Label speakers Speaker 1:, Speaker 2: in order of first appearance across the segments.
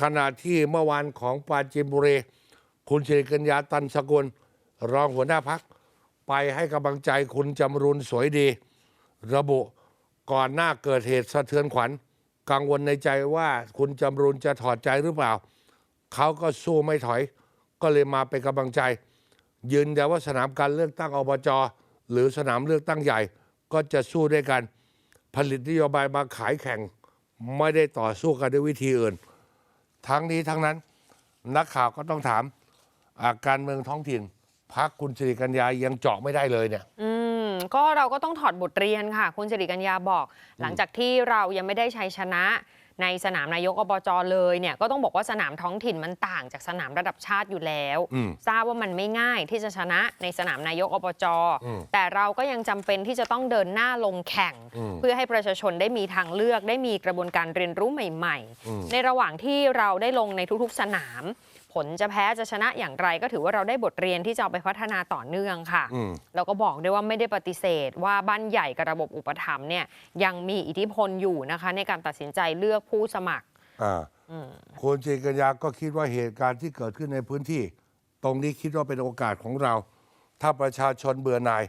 Speaker 1: ขณะที่เมื่อวานของปราจีนบุรีคุณสิริกัญญาตันสกุล รองหัวหน้าพัก ไปให้กำลังใจคุณจำรุนสวยดี ระบุก่อนหน้าเกิดเหตุสะเทือนขวัญ กังวลในใจว่าคุณจำรุนจะถอดใจหรือเปล่า เขาก็สู้ไม่ถอย ก็เลยมาเป็นกำลังใจ ยืนยันว่าสนามการเลือกตั้งอบจหรือสนามเลือกตั้งใหญ่ ก็จะสู้ด้วยกัน ผลิตนโยบายมาขายแข่ง ไม่ได้ต่อสู้กันด้วยวิธีอื่น ทั้งนี้ทั้งนั้น นักข่าวก็ต้องถามอาการเมืองท้องถิ่นพักคุณสิริกัญญายังเจาะไม่ได้เลยเนี่ย
Speaker 2: อืมก็เราก็ต้องถอดบทเรียนค่ะ คุณสิริกัญญาบอก หลังจากที่เรายังไม่ได้ชัยชนะ ในสนามนายกอบจเลยเนี่ยก็ต้องบอกว่าสนามท้องถิ่นมันต่างจากสนามระดับชาติอยู่แล้ว
Speaker 1: อืม
Speaker 2: ทราบว่ามันไม่ง่ายที่จะชนะในสนามนายกอบจ
Speaker 1: อืม
Speaker 2: แต่เราก็ยังจำเป็นที่จะต้องเดินหน้าลงแข่ง
Speaker 1: อืม
Speaker 2: เพื่อให้ประชาชนได้มีทางเลือกได้มีกระบวนการเรียนรู้ใหม่
Speaker 1: อืม
Speaker 2: ๆในระหว่างที่เราได้ลงในทุกๆสนาม ผลจะแพ้จะชนะอย่างไร ก็ถือว่าเราได้บทเรียนที่จะเอาไปพัฒนาต่อเนื่องค่ะ
Speaker 1: อืม
Speaker 2: เราก็บอกด้วยว่าไม่ได้ปฏิเสธ ว่าบ้านใหญ่กับระบบอุปถัมภ์เนี่ยยังมีอิทธิพลอยู่นะคะ ในการตัดสินใจเลือกผู้สมัคร
Speaker 1: อ่าคุณสิริกัญญาก็คิดว่าเหตุการณ์ที่เกิดขึ้นในพื้นที่ ตรงนี้คิดว่าเป็นโอกาสของเรา ถ้าประชาชนเบื่อหน่าย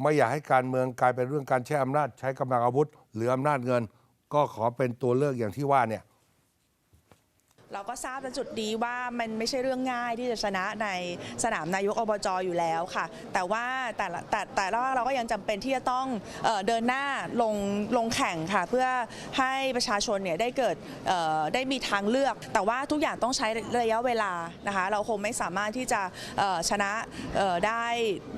Speaker 1: ไม่อยากให้การเมืองกลายเป็นเรื่องการใช้อำนาจใช้กำลังอาวุธ หรืออำนาจเงิน ก็ขอเป็นตัวเลือกอย่างที่ว่าเนี่ย
Speaker 3: เราก็ทราบในจุดดีว่ามันไม่ใช่เรื่องง่ายที่จะชนะในสนามนายกอบจอยู่แล้วค่ะ แต่ว่าแต่ละแต่แต่ละเราก็ยังจำเป็นที่จะต้องเออเดินหน้าลงลงแข่งค่ะ เพื่อให้ประชาชนเนี่ยได้เกิดได้มีทางเลือก แต่ว่าทุกอย่างต้องใช้ระยะเวลานะคะ เราคงไม่สามารถที่จะชนะได้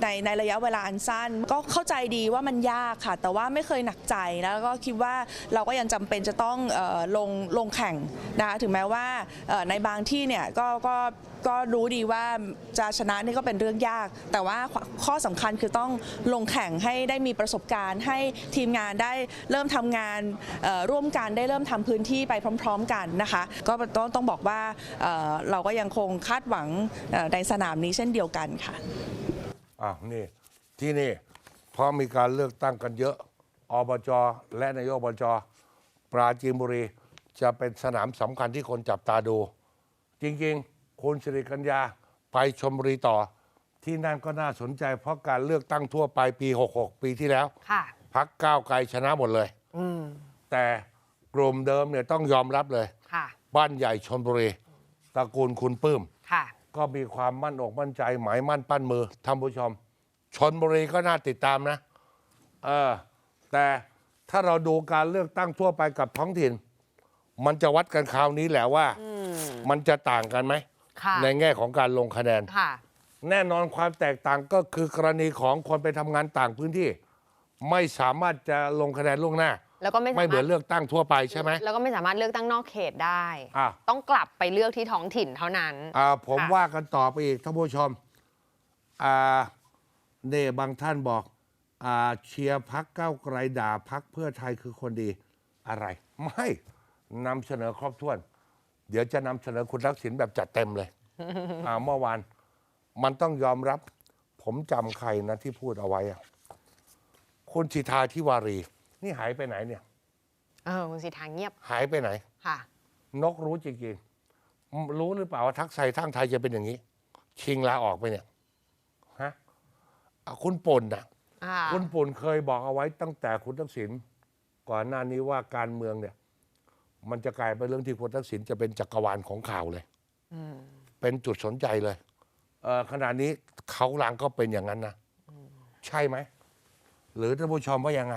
Speaker 3: ในในระยะเวลาอันสั้น ก็เข้าใจดีว่ามันยากค่ะ แต่ว่าไม่เคยหนักใจแล้วก็คิดว่าเราก็ยังจำเป็นจะต้องออลงลงแข่งนะคะถึงแม้ว่าในบางที่เนี่ยก็ก็ก็รู้ดีว่าจะชนะนี่ก็เป็นเรื่องยาก แต่ว่าข้อข้อสำคัญคือต้องลงแข่งให้ได้มีประสบการณ์ ให้ทีมงานได้เริ่มทำงานร่วมกันได้เริ่มทำพื้นที่ไปพร้อม ๆ กันนะคะ ก็ต้องต้องบอกว่าเเราก็ยังคงคาดหวังในสนามนี้เช่นเดียวกันค่ะ
Speaker 1: อ้าวนี่ที่นี่พราะมีการเลือกตั้งกันเยอะอบจและนายกอบจปราจีนบุรี จะเป็นสนามสำคัญที่คนจับตาดู จริงๆ คุณสิริกัญญาไปชมบุรีต่อ ที่นั่นก็น่าสนใจเพราะการเลือกตั้งทั่วไปปี 66 ปีที่แล้ว
Speaker 2: ค่ะ
Speaker 1: พักก้าวไกลชนะหมดเลย
Speaker 2: อืม
Speaker 1: แต่กลุ่มเดิมเนี่ยต้องยอมรับเลย
Speaker 2: ค่ะ
Speaker 1: บ้านใหญ่ชนบุรีตระกูลคุณปื้ม
Speaker 2: ค่ะ
Speaker 1: ก็มีความมั่นอกมั่นใจ หมายมั่นปั้นมือท่านผู้ชมชนบุรีก็น่าติดตามนะ เออ แต่ถ้าเราดูการเลือกตั้งทั่วไปกับท้องถิ่น มันจะวัดกันคราวนี้แหละว่า
Speaker 2: อืม
Speaker 1: มันจะต่างกันไหม
Speaker 2: ค่ะ
Speaker 1: ในแง่ของการลงคะแนน
Speaker 2: ค่ะ
Speaker 1: แน่นอนความแตกต่างก็คือกรณีของคนไปทำงานต่างพื้นที่ ไม่สามารถจะลงคะแนนล่วงหน้า
Speaker 2: แล้วก็ไม่สา
Speaker 1: ไม่เหมื
Speaker 2: มา
Speaker 1: อ
Speaker 2: ร
Speaker 1: น
Speaker 2: ถ
Speaker 1: เลือกตั้งทั่วไปใช่ไหม
Speaker 2: แล้วก็ไม่สามารถเลือกตั้งนอกเขตได้
Speaker 1: อะ
Speaker 2: ต้องกลับไปเลือกที่ท้องถิ่นเท่านั้น
Speaker 1: อ่าผม
Speaker 2: ค่ะ
Speaker 1: ว่ากันต่อไปอีกท่านผู้ชมอ่าเน่บางท่านบอกอ่าเชียร์พักเก้าวไกลด่าพักเพื่อไทยคือคนดีอะไร ไม่ นำเสนอครบถ้วน เดี๋ยวจะนำเสนอคุณทักษิณแบบจัดเต็มเลย อ่าเมื่อวาน มันต้องยอมรับ ผมจำใครนะที่พูดเอาไว้อะคุณสิทธาทิวารี นี่หายไปไหนเนี่ย
Speaker 2: เออคุณสิทธาเงียบ
Speaker 1: หายไปไหน
Speaker 2: ค่ะ
Speaker 1: นกรู้จริงๆรู้หรือเปล่าว่าทักไทยทั้งไทยจะเป็นอย่างนี้ ชิงลาออกไปเนี่ยฮะอะคุณป่นนะ
Speaker 2: อ่า
Speaker 1: คุณป่นเคยบอกเอาไว้ตั้งแต่คุณทักษิณก่อนหน้านี้ว่าการเมืองเนี่ย มันจะกลายเป็นเรื่องที่คุณทักษิณจะเป็นจักรวาลของข่าวเลย
Speaker 2: อืม
Speaker 1: เป็นจุดสนใจเลยเออขณะนี้เขาหลังก็เป็นอย่างนั้นนะใช่ไหม หรือท่านผู้ชมว่ายังไง